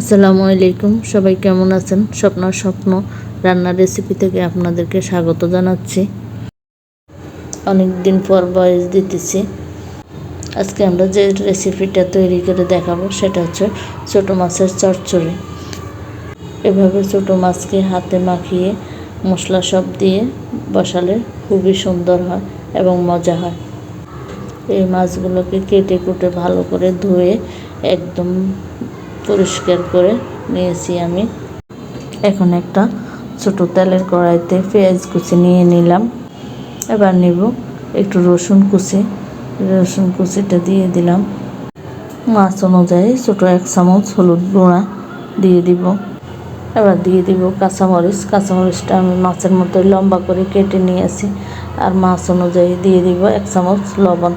আসসালামু আলাইকুম। সবাই কেমন আছেন? স্বপ্ন স্বপ্ন রান্নার রেসিপি থেকে আপনাদেরকে স্বাগত জানাচ্ছি। অনেক দিন পর বয়স দিতেছি। আজকে আমরা যে রেসিপিটা তৈরি করে দেখাবো, সেটা হচ্ছে ছোটো মাছের চচ্চড়ি। এভাবে ছোটো মাছকে হাতে মাখিয়ে মশলা সব দিয়ে বসালে খুবই সুন্দর হয় এবং মজা হয়। এই মাছগুলোকে কেটে কুটে ভালো করে ধুয়ে একদম পরিষ্কার করে নিয়েছি আমি। এখন একটা ছোটো তেলের কড়াইতে পেঁয়াজ কুচি নিয়ে নিলাম। এবার নেব একটু রসুন কুচি। রসুন কুচিটা দিয়ে দিলাম। মাছ অনুযায়ী ছোটো এক চামচ হলুদ গুঁড়া দিয়ে দিব। এবার দিয়ে দিব কাঁচামরিচ। কাঁচামরিচটা আমি মাছের মতো লম্বা করে কেটে নিয়েছি। আর মাছ অনুযায়ী দিয়ে দিব এক চামচ লবণ।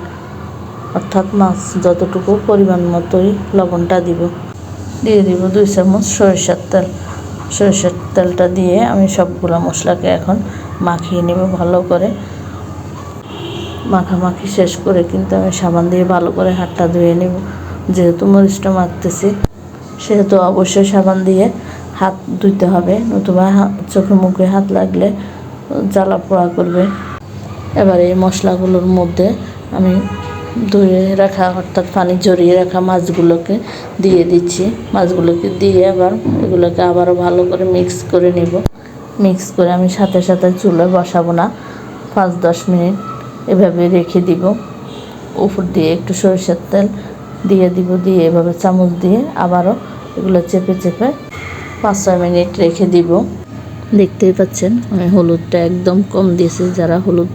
অর্থাৎ মাছ যতটুকু পরিমাণ মতোই লবণটা দিব। দিয়ে দিব দুই চামচ সরিষার তেল। সরিষার তেলটা দিয়ে আমি সবগুলো মশলাকে এখন মাখিয়ে নেব ভালো করে। মাখামাখি শেষ করে কিন্তু আমি সাবান দিয়ে ভালো করে হাতটা ধুয়ে নেব। যেহেতু মরিচটা মারতেছি সেহেতু অবশ্যই সাবান দিয়ে হাত ধুইতে হবে, নতুবা চোখে মুখে হাত লাগলে জ্বালা পোড়া করবে। এবার এই মশলাগুলোর মধ্যে আমি ধুয়ে রাখা, অর্থাৎ পানি জড়িয়ে রাখা মাছগুলোকে দিয়ে দিচ্ছি। মাছগুলোকে দিয়ে আবার এগুলোকে আবারও ভালো করে মিক্স করে নেব। মিক্স করে আমি সাথে সাথে চুলে বসাবো না। পাঁচ দশ মিনিট এভাবে রেখে দিব। উপর দিয়ে একটু সরিষার তেল দিয়ে দিব, দিয়ে এভাবে চামচ দিয়ে আবারও এগুলো চেপে চেপে পাঁচ ছয় মিনিট রেখে দিব। দেখতেই পাচ্ছেন, আমি হলুদটা একদম কম দিয়েছি। যারা হলুদ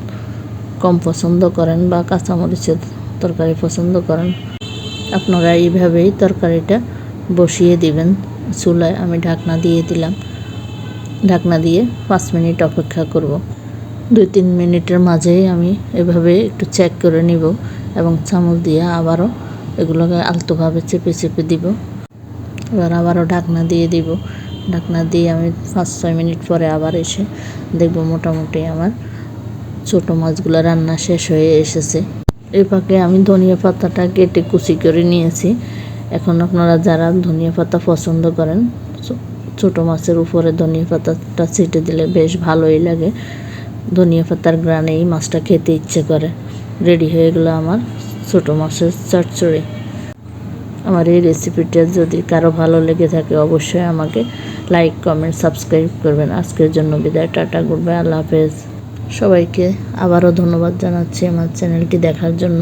কম পছন্দ করেন বা কাঁচামরিচের তরকারি পছন্দ করেন। আপনারা এইভাবেই তরকারিটা বসিয়ে দিবেন। চুলায় আমি ঢাকনা দিয়ে দিলাম। ঢাকনা দিয়ে পাঁচ মিনিট অপেক্ষা করব। দুই তিন মিনিটের মাঝেই আমি এভাবে একটু চেক করে নিব এবং চামচ দিয়ে আবারও এগুলোকে আলতোভাবে চেপে চেপে দিব। এবার আবারও ঢাকনা দিয়ে দিব। ঢাকনা দিয়ে আমি পাঁচ ছয় মিনিট পরে আবার এসে দেখব মোটামুটি আমার ছোটো মাছগুলো রান্না শেষ হয়ে এসেছে। এই পাকে আমি ধনিয়া পাতাটা কেটে কুচি করে নিয়েছি। এখন আপনারা যারা ধনিয়া পাতা পছন্দ করেন ছোটো মাছের উপরে ধনিয়া পাতাটা ছিটে দিলে বেশ ভালোই লাগে। ধনিয়া পাতার গ্রানেই মাছটা খেতে ইচ্ছে করে। রেডি হয়ে গেলো আমার ছোটো মাছের চচ্চড়ি। আমার এই রেসিপিটা যদি কারও ভালো লেগে থাকে অবশ্যই আমাকে লাইক, কমেন্ট, সাবস্ক্রাইব করবেন। আজকের জন্য বিদায়, টাটা, গুড বাই, আল্লাহ হাফেজ। সবাইকে আবারও ধন্যবাদ জানাচ্ছি আমার চ্যানেলটি দেখার জন্য।